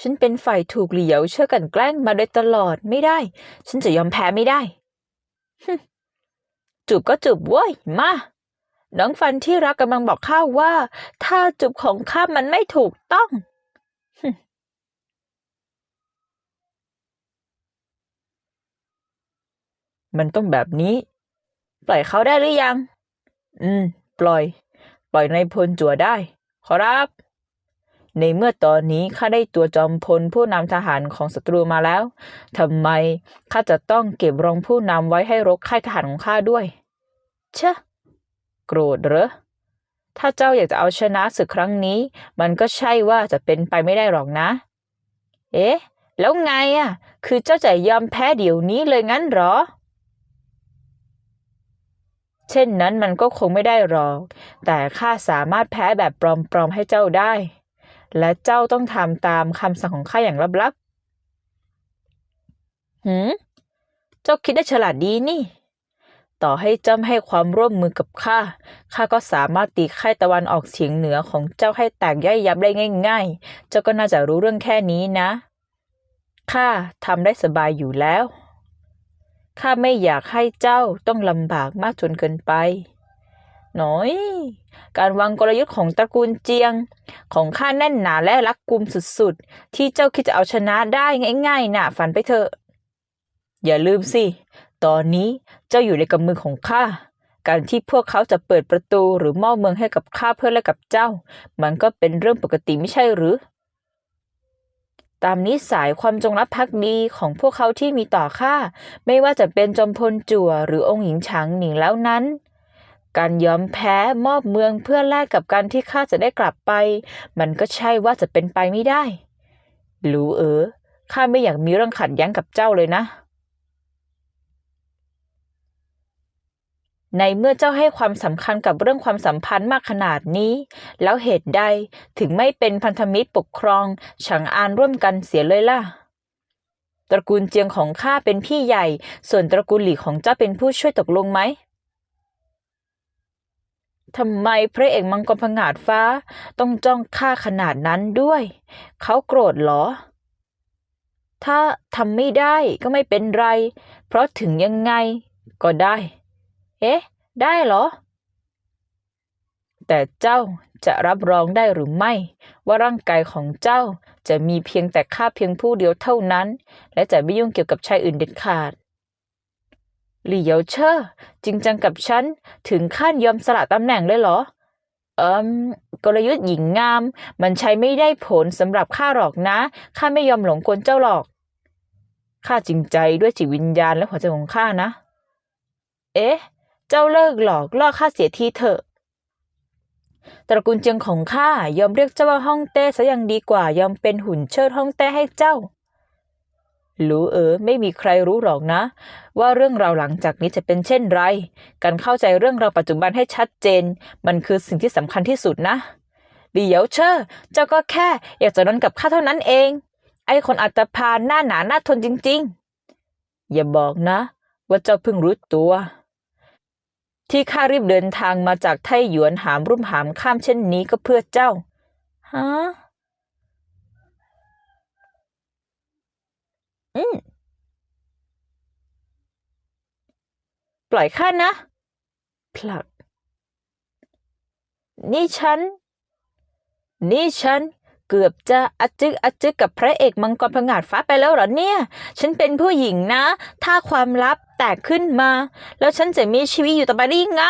ฉันเป็นฝ่ายถูกเหลียวเชื่อกันแกล้งมาโดยตลอดไม่ได้ ฉันจะยอมแพ้ไม่ได้จูบก็จูบเว้ยมาน้องฟันที่รักกำลังบอกข้าว่า ถ้าจูบของข้ามันไม่ถูกต้องมันต้องแบบนี้ ปล่อยเขาได้หรือยัง อืม ปล่อย ปล่อยในพลจั่วได้ ขอรับ ในเมื่อตอนนี้ข้าได้ตัวจอมพลผู้นำทหารของศัตรูมาแล้วทำไมข้าจะต้องเก็บรองผู้นำไว้ให้รกค่ายทหารของข้าด้วย เชะโกรธเหรอถ้าเจ้าอยากจะเอาชนะศึกครั้งนี้ มันก็ใช่ว่าจะเป็นไปไม่ได้หรอกนะ เอ๊ะ แล้วไงอะ คือเจ้าจะยอมแพ้เดี๋ยวนี้เลยงั้นเหรอ เช่นนั้นมันก็คงไม่ได้หรอก แต่ข้าสามารถแพ้แบบปลอมๆให้เจ้าได้ และเจ้าต้องทำตามคำสั่งของข้าอย่างลับๆหืมเจ้าคิดได้ฉลาดดีนี่ ต่อให้เจ้าไม่ให้ความร่วมมือกับข้า ข้าก็สามารถตีค่ายตะวันออกเฉียงเหนือของเจ้าให้แตกย่อยยับได้ง่าย ๆ เจ้าก็น่าจะรู้เรื่องแค่นี้นะ ข้าทำได้สบายอยู่แล้ว ข้าไม่อยากให้เจ้าต้องลำบากมากจนเกินไป หน่อย การวางกลยุทธ์ของตระกูลเจียง ของข้าแน่นหนาและรักกุมสุดๆ ที่เจ้าคิดจะเอาชนะได้ง่ายๆน่ะฝันไปเถอะ อย่าลืมสิ ตอนนี้เจ้าอยู่ในกำมือของข้าการที่พวกเขาจะเปิดประตูหรือมอบเมืองให้กับข้าเพื่อแลกกับเจ้า มันก็เป็นเรื่องปกติไม่ใช่หรือ ตามนิสัยความจงรักภักดีของพวกเขาที่มีต่อข้าไม่ว่าจะเป็นจอมพลจั่วหรือองค์หญิงฉางหนิงแล้วนั้น การยอมแพ้มอบเมืองเพื่อแลกกับการที่ข้าจะได้กลับไป มันก็ใช่ว่าจะเป็นไปไม่ได้หลูเออข้าไม่อยากมีเรื่องขัดแย้งกับเจ้าเลยนะ ในเมื่อเจ้าให้ความสำคัญกับเรื่องความสัมพันธ์มากขนาดนี้ แล้วเหตุใดถึงไม่เป็นพันธมิตรปกครองฉางอานร่วมกันเสียเลยล่ะตระกูลเจียงของข้าเป็นพี่ใหญ่ ส่วนตระกูลหลี่ของเจ้าเป็นผู้ช่วยตกลงไหม ทำไมพระเอกมังกรผงาดฟ้า ต้องจ้องข้าขนาดนั้นด้วย เขาโกรธเหรอ ถ้าทำไม่ได้ก็ไม่เป็นไร เพราะถึงยังไงก็ได้ เอ๊ะ ได้เหรอ แต่เจ้าจะรับรองได้หรือไม่ ว่าร่างกายของเจ้าจะมีเพียงแต่ข้าเพียงผู้เดียวเท่านั้น และจะไม่ยุ่งเกี่ยวกับชายอื่นเด็ดขาด หลี่เหยวเชอจริงจังกับฉัน ถึงขั้นยอมสละตำแหน่งเลยเหรอ เอิมกลยุทธ์หญิงงาม มันใช้ไม่ได้ผลสำหรับข้าหรอกนะ ข้าไม่ยอมหลงกลเจ้าหรอก ข้าจริงใจด้วยจิตวิญญาณและหัวใจของข้านะ เอ๊ะ เจ้าเลิกหลอกล่อข้าเสียทีเถอะ ตระกูลเจียงของข้ายอมเรียกเจ้าว่าฮ่องเต้ซะยังดีกว่ายอมเป็นหุ่นเชิดฮ่องเต้ให้เจ้า รู้เออไม่มีใครรู้หรอกนะ ว่าเรื่องราวหลังจากนี้จะเป็นเช่นไร การเข้าใจเรื่องราวปัจจุบันให้ชัดเจน มันคือสิ่งที่สำคัญที่สุดนะเดี๋ยวเชอเจ้าก็แค่อยากจะนอนกับข้าเท่านั้นเอง ไอ้คนอัตพานหน้าหนาหน้าทนจริง ๆ อย่าบอกนะ ว่าเจ้าเพิ่งรู้ตัว ที่ข้ารีบเดินทางมาจากไทหยวนหามรุ่มหามข้ามเช่นนี้ก็เพื่อเจ้าฮะ อืม ป ล่อยข้านะ ผลัก นี่ฉัน นี่ฉันเกือบจะอัจจึกอัจจึกกับพระเอกมังกรผงาดฟ้าไปแล้วเหรอเนี่ย ฉันเป็นผู้หญิงนะ ถ้าความลับแตกขึ้นมา แล้วฉันจะมีชีวิตอยู่ต่อไปได้ยังไง